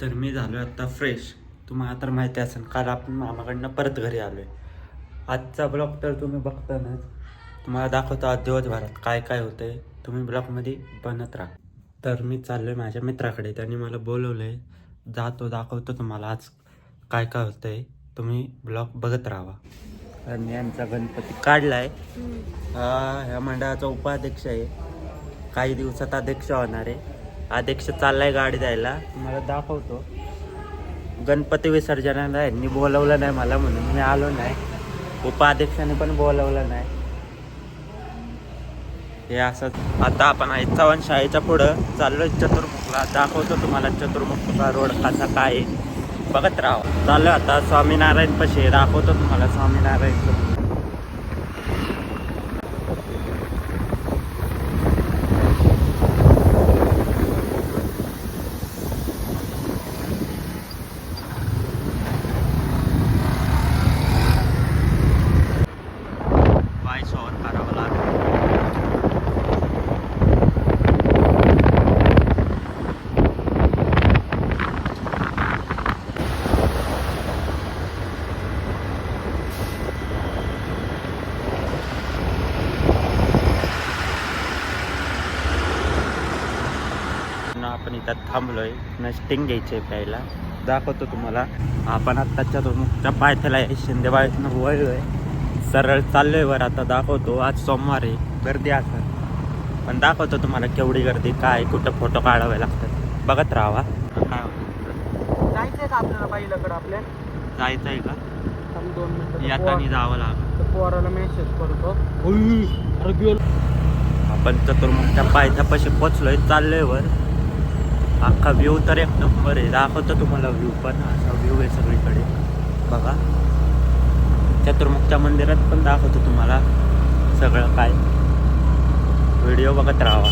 तर मी झालो आता फ्रेश तुम्हाला तर माहिती असेल काल आपण मामाकडनं परत घरी आलो आहे आजचा ब्लॉग तर तुम्ही बघतानाच तुम्हाला दाखवतो आज दिवसभरात काय काय होतंय. तुम्ही ब्लॉगमध्ये बनत राहा. तर मी चाललो आहे माझ्या मित्राकडे त्यांनी मला बोलवलं आहे जातो दाखवतो तुम्हाला आज काय काय होतंय. तुम्ही ब्लॉग बघत राहा तर मी यांचा गणपती काढला आहे हा ह्या मंडळाचा उपाध्यक्ष आहे. काही दिवसात अध्यक्ष होणार आहे. अध्यक्ष चाललाय गाडी द्यायला तुम्हाला दाखवतो. गणपती विसर्जनाला यांनी बोलवलं नाही मला म्हणून. मी आलो नाही. उपाध्यक्षाने पण बोलवलं नाही. हे असं आता आपण आहे चव्हाण शाळेच्या पुढं. चाललोय चतुर्मुखला. दाखवतो तुम्हाला चतुर्मुखचा रोड कसा काय आहे. बघत राहा. चाललोय आता स्वामीनारायण पशी. दाखवतो तुम्हाला स्वामीनारायणचं. आपण इथं थांबलोय. न स्टिंग घ्यायचे प्यायला. दाखवतो तुम्हाला. आपण आत्ताच्या तुमच्या पायथ्याला आहे. शिंदेबाईतनं वळलोय. सरळ चाललोय वर. आता दाखवतो. आज सोमवार आहे. गर्दी असं पण दाखवतो तुम्हाला केवढी गर्दी काय कुठं फोटो काढावे लागतात. बघत राहावा. काय होतं. जायचंय का आपल्याला पहिल्याकडे आपल्या? जायचं आहे का? थांब दोन मिनिटं. येताना जावं लागेल. पोराला मेसेज करतो. आपण चतुर्मुखच्या पायथ्यापाशी पोचलोय. चाललोय वर. अख्खा व्ह्यू तर एक नंबर आहे. दाखवतो तुम्हाला व्ह्यू पण. असा व्ह्यू आहे सगळीकडे. बघा. चतुर्मुखच्या मंदिरात पण दाखवतो तुम्हाला सगळं काय. व्हिडिओ बघत राहावा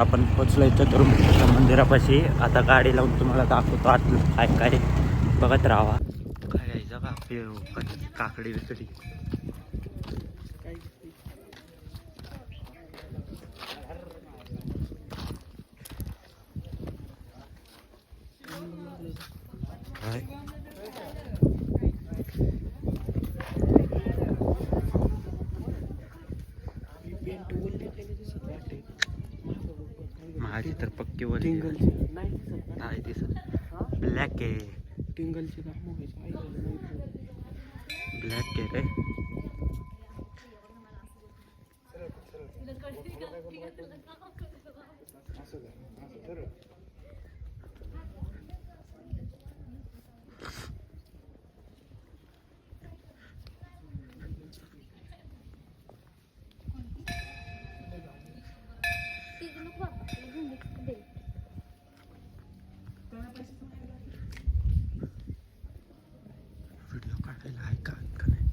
आपण पोचलोय तर मंदिरापाशी. आता गाडी लावून तुम्हाला दाखवतो आतलं काय काय. बघत राहावा काय घ्यायचं का काकडी बिकडी. काय? महाडी तर पक्की वर नाही दिसत? ब्लॅक आहे. टिंगलची. ब्लॅक आहे रे. व्हिडिओ काढायला आहे का नाही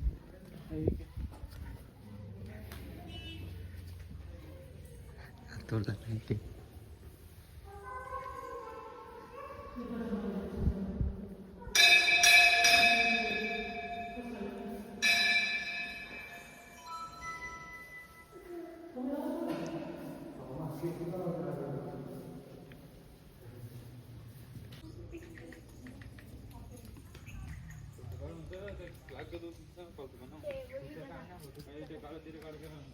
Thank you. ਵੱਡੀ ਰਿਕਾਰਡ ਕੇ ਹਾਂ।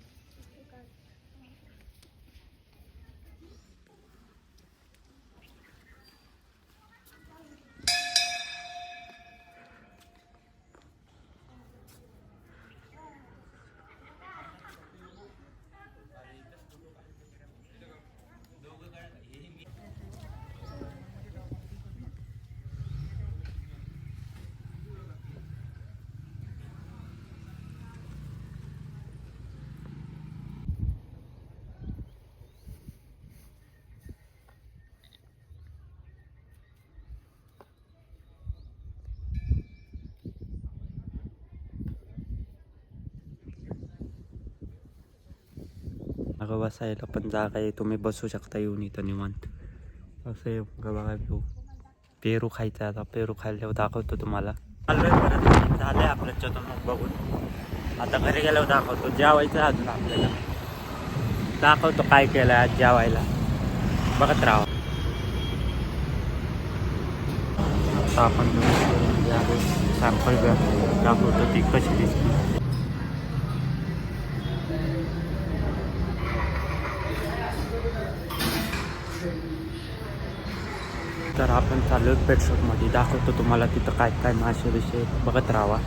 बसायला पण जागा आहे. तुम्ही बसू शकता येऊन इथं निवांत. असं आहे बघा बघा घेऊ पेरू खायचा आता. पेरू खायला दाखवतो तुम्हाला. परत झालंय आपलं चतुर्मुख बघून. आता घरी गेल्यावर दाखवतो. जेवायचं आहे अजून आपल्याला. दाखवतो काय केलं आज जेवायला. बघत राहा. आता आपण सॅम्पल दाखवतो ती कशी दिसते. तर आपण चालू पेट शॉपमध्ये दाखवतो तुम्हाला तिथं काय काय मासे विषय बघत राहावा.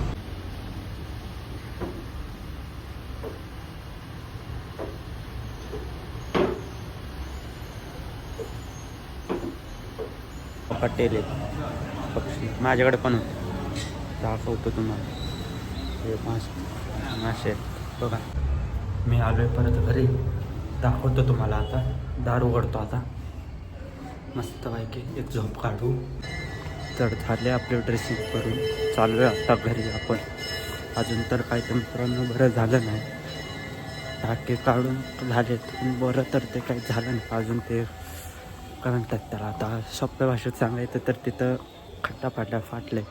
पटेल पक्षी. माझ्याकडे पण होते. दाखवतो तुम्हाला. हे मासे मासे आहेत. बघा. मी आलो आहे परत घरी. दाखवतो तुम्हाला आता. दार उघडतो आता. मस्तपैकी एक झोप काढू. तर झाले आपले ड्रेसिंग करून. चालू आहे आता घरी आपण. अजून तर काय तर मित्रांनो बरं झालं नाही. टाके काढून झाले बरं तर ते काही झालं नाही. अजून ते काय म्हणतात त्याला. आता सोप्या भाषेत सांगायचं तर तिथं खड्डा फाटा फाटले.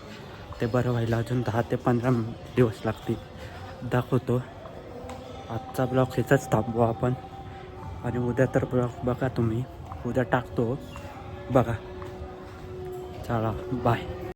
ते बरं व्हायला अजून दहा ते पंधरा दिवस लागतील. दाखवतो. आजचा ब्लॉग ह्याचाच थांबवू आपण. आणि उद्या तर ब्लॉग बघा तुम्ही. उद्या टाकतो. बघा. चला बाय